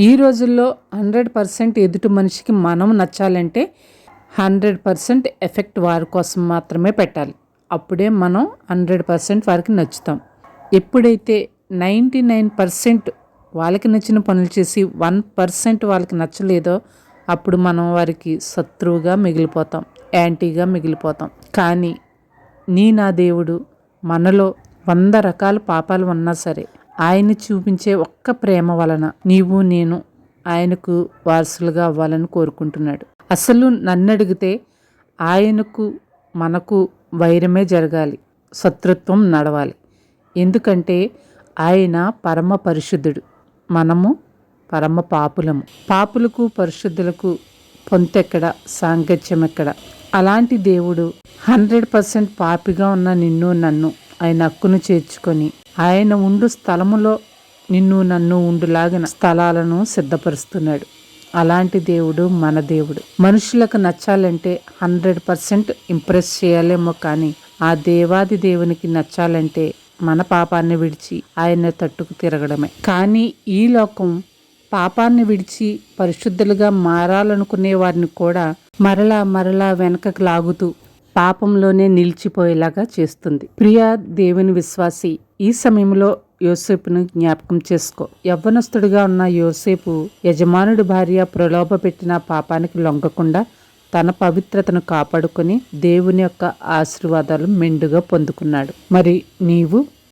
ఈ రోజుల్లో hundred percent ఎదుటి మనిషికి మనం నచ్చాలంటే హండ్రెడ్ పర్సెంట్ ఎఫెక్ట్ వారి కోసం మాత్రమే పెట్టాలి. అప్పుడే మనం హండ్రెడ్ పర్సెంట్ వారికి నచ్చుతాం. ఎప్పుడైతే నైంటీ నైన్ పర్సెంట్ వాళ్ళకి నచ్చిన పనులు చేసి వన్ పర్సెంట్ వాళ్ళకి నచ్చలేదో అప్పుడు మనం వారికి శత్రువుగా మిగిలిపోతాం. యాంటీగా మిగిలిపోతాం. కానీ నీ నా దేవుడు మనలో వంద రకాల పాపాలు ఉన్నా సరే ఆయన చూపించే ఒక్క ప్రేమ వలన నీవు నేను ఆయనకు వారసులుగా అవ్వాలని కోరుకుంటున్నాడు. అసలు నన్ను అడిగితే ఆయనకు మనకు వైరమే జరగాలి శత్రుత్వం నడవాలి. ఎందుకంటే ఆయన పరమ పరిశుద్ధుడు. మనము పరమ పాపులము. పాపులకు పరిశుద్ధులకు పొంతెక్కడ సాంగత్యం ఎక్కడ? అలాంటి దేవుడు హండ్రెడ్ పర్సెంట్ పాపిగా ఉన్న నిన్ను నన్ను ఆయన హక్కును చేర్చుకొని ఆయన ఉండు స్థలములో నిన్ను నన్ను ఉండులాగిన స్థలాలను సిద్ధపరుస్తున్నాడు. అలాంటి దేవుడు మన దేవుడు. మనుషులకు నచ్చాలంటే హండ్రెడ్ పర్సెంట్ ఇంప్రెస్ చేయాలేమో కానీ ఆ దేవాది దేవునికి నచ్చాలంటే మన పాపాన్ని విడిచి ఆయన తట్టుకు తిరగడమే. కానీ ఈ లోకం పాపాన్ని విడిచి పరిశుద్ధులుగా మారాలనుకునే వారిని కూడా మరలా మరలా వెనకకు లాగుతూ పాపంలోనే నిలిచిపోయేలాగా చేస్తుంది. ప్రియా దేవుని విశ్వాసి ఈ సమయంలో యోసేపును జ్ఞాపకం చేసుకో. యవ్వనస్తుడిగా ఉన్న యోసేపు యజమానుడి భార్య ప్రలోభ పెట్టిన పాపానికి లొంగకుండా తన పవిత్రతను కాపాడుకొని దేవుని యొక్క ఆశీర్వాదాలు మెండుగా పొందుకున్నాడు. మరి నీవు